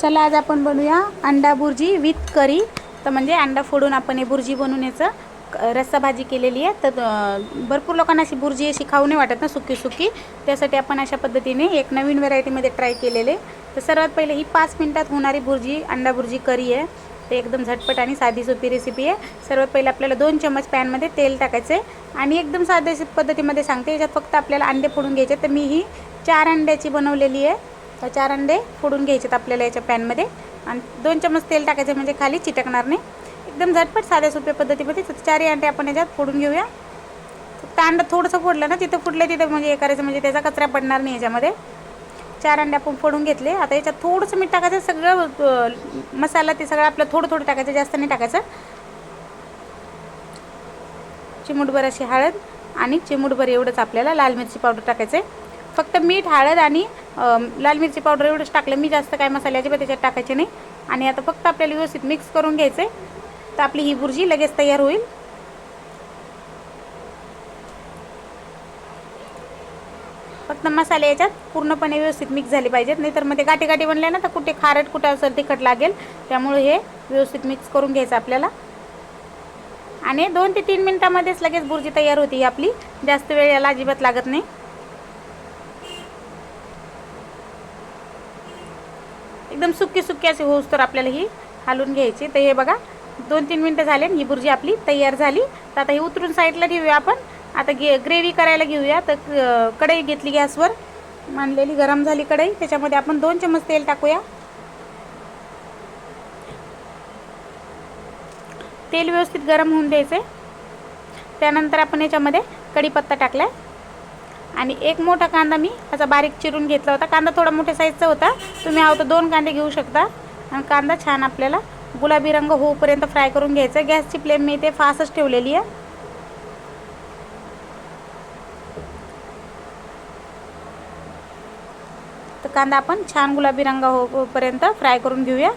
चला आज आपण बनवूया अंडा बुर्जी विथ करी तर म्हणजे अंडा फोडून आपण हे बुर्जी बनवून याचं क- रस्सा भाजी केलेली आहे. तर भरपूर लोकांना अशी बुर्जी अशी खाऊ नाही वाटत ना सुकी सुकी. त्यासाठी आपण अशा पद्धतीने एक नवीन व्हरायटीमध्ये ट्राय केलेले. तर सर्वात पहिले ही पाच मिनिटात होणारी बुर्जी अंडा बुर्जी करी आहे. ते एकदम झटपट आणि साधी सोपी रेसिपी आहे. सर्वात पहिले आपल्याला दोन चम्मच पॅनमध्ये तेल टाकायचं आहे आणि एकदम साध्या पद्धतीमध्ये सांगते याच्यात फक्त आपल्याला अंडे फोडून घ्यायचे तर मी ही चार अंड्याची बनवलेली आहे. तर चार अंडे फोडून घ्यायचेत आपल्याला याच्या पॅनमध्ये आणि दोन चम्मच तेल टाकायचं म्हणजे खाली चिटकणार नाही. एकदम झटपट साध्या सोप्या पद्धतीमध्ये तर चारही अंडे आपण याच्यात फोडून घेऊया. फक्त अंडं थोडंसं फोडलं ना तिथं फुटलं तिथं म्हणजे हे करायचं म्हणजे त्याचा कचरा पडणार नाही याच्यामध्ये. चार अंडे आपण फोडून घेतले. आता याच्यात थोडंसं मीठ टाकायचं सगळं मसाला ते सगळं आपलं थोडं थोडं टाकायचं जास्त नाही टाकायचं. चिमूटभर अशी हळद आणि चिमूटभर एवढंच आपल्याला लाल मिरची पावडर टाकायचं आहे फक्त मीठ हळद आणि लाल मिरची पावडर एवढंच टाकलं. मी जास्त काय मसाले अजिबात त्याच्यात टाकायचे नाही. आणि आता फक्त आपल्याला व्यवस्थित मिक्स करून घ्यायचं आहे तर आपली ही बुर्जी लगेच तयार होईल. फक्त मसाले याच्यात पूर्णपणे व्यवस्थित मिक्स झाले पाहिजेत. नाहीतर मग ते गाठी गाठी बनले ना तर कुठे खारट कुठं असेल तिखट लागेल. त्यामुळे हे व्यवस्थित मिक्स करून घ्यायचं आपल्याला. आणि दोन ते तीन मिनटामध्येच लगेच बुर्जी तयार होती ही आपली. जास्त वेळ याला अजिबात लागत नाही. एकदम सुके सुकी असे होऊस तर आपल्याला ही हालून घ्यायची. तर हे बघा दोन तीन मिनटं झाले ही बुर्जी आपली तयार झाली. तर आता ही उतरून साईडला ठेवूया आपण. आता गे ग्रेव्ही करायला घेऊया. तर क- कढई घेतली गॅसवर. मांडलेली गरम झाली कढई. त्याच्यामध्ये आपण दोन चमच तेल टाकूया. तेल व्यवस्थित गरम होऊन द्यायचे त्यानंतर आपण याच्यामध्ये कढीपत्ता टाकला आणि एक मोठा कांदा मी असा बारीक चिरून घेतला होता. कांदा थोडा मोठ्या साईजचा होता. तुम्ही हवं तर दोन कांदे घेऊ शकता. आणि कांदा छान आपल्याला गुलाबी रंग होऊपर्यंत फ्राय करून घ्यायचा गॅसची फ्लेम मी इथे फास्टच ठेवलेली आहे. तर कांदा आपण छान गुलाबी रंग हो- होऊपर्यंत फ्राय करून घेऊया.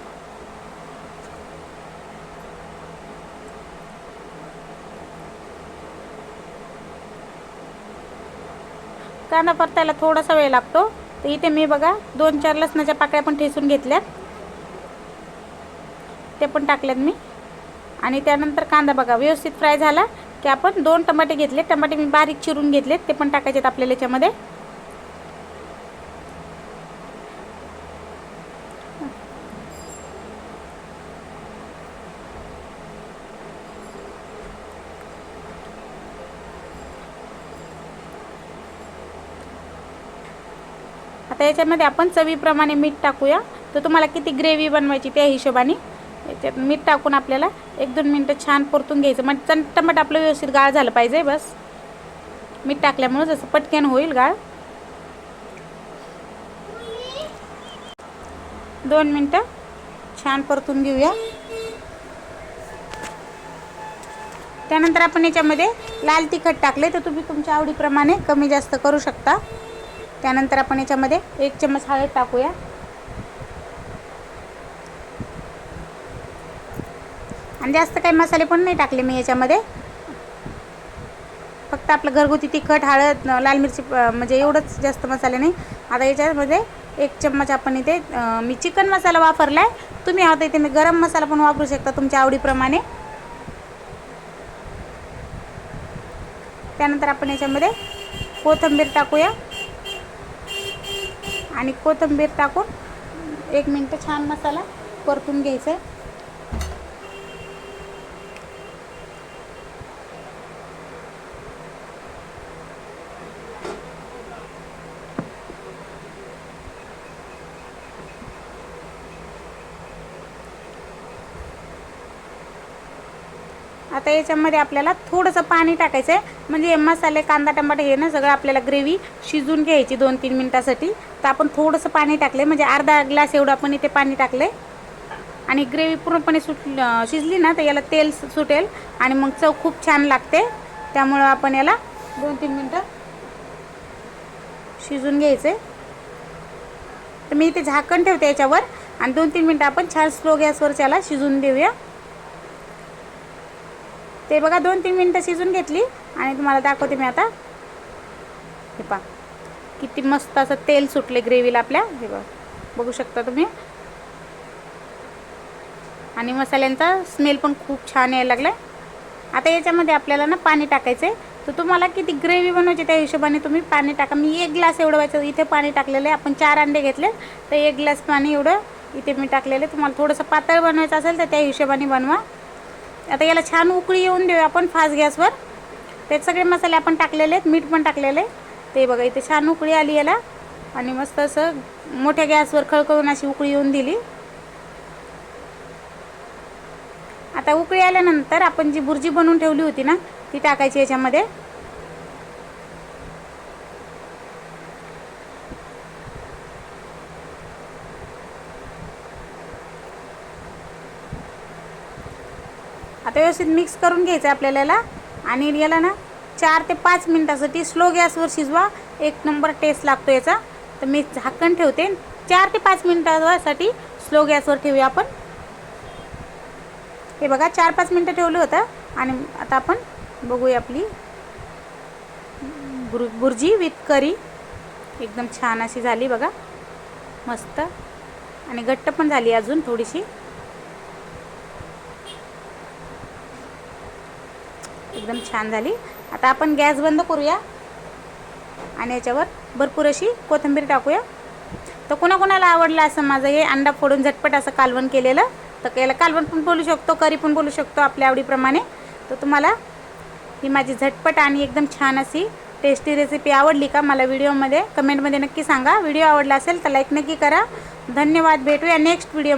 कांदा परतायला थोडासा वेळ लागतो. तर इथे मी बघा दोन चार लसणाच्या पाकळ्या पण ठेसून घेतल्यात. ते पण टाकल्यात मी. आणि त्यानंतर कांदा बघा व्यवस्थित फ्राय झाला की आपण दोन टमाटे घेतले. टमाटे मी बारीक चिरून घेतलेत ते पण टाकायचे आहेत आपल्याला याच्यामध्ये. आता याच्यामध्ये आपण चवीप्रमाणे मीठ टाकूया. तर तुम्हाला किती ग्रेव्ही बनवायची त्या हिशोबाने. याच्यात मीठ टाकून आपल्याला एक दोन मिनटं छान परतून घ्यायचं. म्हणजे मग चटमट आपलं व्यवस्थित गाळ झालं पाहिजे बस. मीठ टाकल्यामुळं जसं पटकन होईल गाळ. दोन मिनटं छान परतून घेऊया. त्यानंतर आपण याच्यामध्ये लाल तिखट टाकले तर तुम्ही तुमच्या आवडीप्रमाणे कमी जास्त करू शकता. त्यानंतर आपण याच्यामध्ये एक चम्मच हळद टाकूया. आणि जास्त काही मसाले पण नाही टाकले मी याच्यामध्ये. फक्त आपलं घरगुती तिखट हळद लाल मिरची म्हणजे एवढंच जास्त मसाले नाही. आता याच्यामध्ये एक चम्मच आपण इथे मी चिकन मसाला वापरला आहे तुम्ही आता इथे मी गरम मसाला पण वापरू शकता तुमच्या आवडीप्रमाणे. त्यानंतर आपण याच्यामध्ये कोथिंबीर टाकूया. आणि कोथिंबीर टाकून एक मिनटं छान मसाला परतून घ्यायचा आहे. आता याच्यामध्ये आपल्याला थोडंसं पाणी टाकायचं आहे म्हणजे हे मसाले कांदा टमाटे हे ना सगळं आपल्याला ग्रेव्ही शिजून घ्यायची दोन तीन मिनटासाठी. तर आपण थोडंसं पाणी टाकले म्हणजे अर्धा ग्लास एवढं आपण इथे पाणी टाकले आणि ग्रेव्ही पूर्णपणे सुट शिजली ना तर याला तेल सु- सुटेल. आणि मग चव खूप छान लागते. त्यामुळं आपण याला दोन तीन मिनटं शिजून घ्यायचे तर मी इथे झाकण ठेवते याच्यावर. आणि दोन तीन मिनटं आपण छान स्लो गॅसवर त्याला शिजून देऊया. ते बघा दोन तीन मिनटं शिजून घेतली आणि तुम्हाला दाखवते मी आता. हे पहा किती मस्त असं तेल सुटले ग्रेव्हीला आपल्या. हे बघा बघू शकता तुम्ही. आणि मसाल्यांचा स्मेल पण खूप छान यायला लागला आता याच्यामध्ये आपल्याला ना पाणी टाकायचं आहे तर तुम्हाला किती ग्रेव्ही बनवायची त्या हिशोबाने तुम्ही पाणी टाका. मी एक ग्लास एवढं व्हायचं इथे पाणी टाकलेलं आहे. आपण चार अंडे घेतले तर एक ग्लास पाणी एवढं इथे मी टाकलेलं आहे. तुम्हाला थोडंसं पातळ बनवायचं असेल तर त्या हिशोबाने बनवा. आता याला छान उकळी येऊन देऊ आपण फास्ट गॅसवर. त्यात सगळे मसाले आपण टाकलेले आहेत मीठ पण टाकलेले ते बघा इथे छान उकळी आली याला. आणि मस्त असं मोठ्या गॅसवर खळखळून अशी उकळी येऊन दिली. आता उकळी आल्यानंतर आपण जी बुर्जी बनवून ठेवली होती ना ती टाकायची याच्यामध्ये. आता व्यवस्थित मिक्स करून घ्यायचं आहे आपल्याला याला. आणि याला ना चार ते पाच मिनटासाठी स्लो गॅसवर शिजवा. एक नंबर टेस्ट लागतो याचा. तर मी झाकण ठेवते. चार ते पाच मिनटासाठी स्लो गॅसवर ठेवूया आपण. हे बघा चार पाच मिनटं ठेवलं होतं. आणि आता आपण बघूया आपली बुर भुर्जी विथ करी एकदम छान अशी झाली बघा. मस्त. आणि घट्ट पण झाली अजून थोडीशी. एकदम छान झाली. आता आपण गॅस बंद करूया. आणि याच्यावर भरपूर अशी कोथिंबीर टाकूया. तर कोणाकोणाला आवडलं असं माझं हे अंडा फोडून झटपट असं कालवण केलेलं तर याला कालवण पण बोलू शकतो करी पण बोलू शकतो आपल्या आवडीप्रमाणे. तर तुम्हाला ही माझी झटपट आणि एकदम छान अशी टेस्टी रेसिपी आवडली का मला व्हिडिओमध्ये कमेंटमध्ये नक्की सांगा. व्हिडिओ आवडला असेल तर लाईक नक्की करा. धन्यवाद. भेटूया नेक्स्ट व्हिडिओ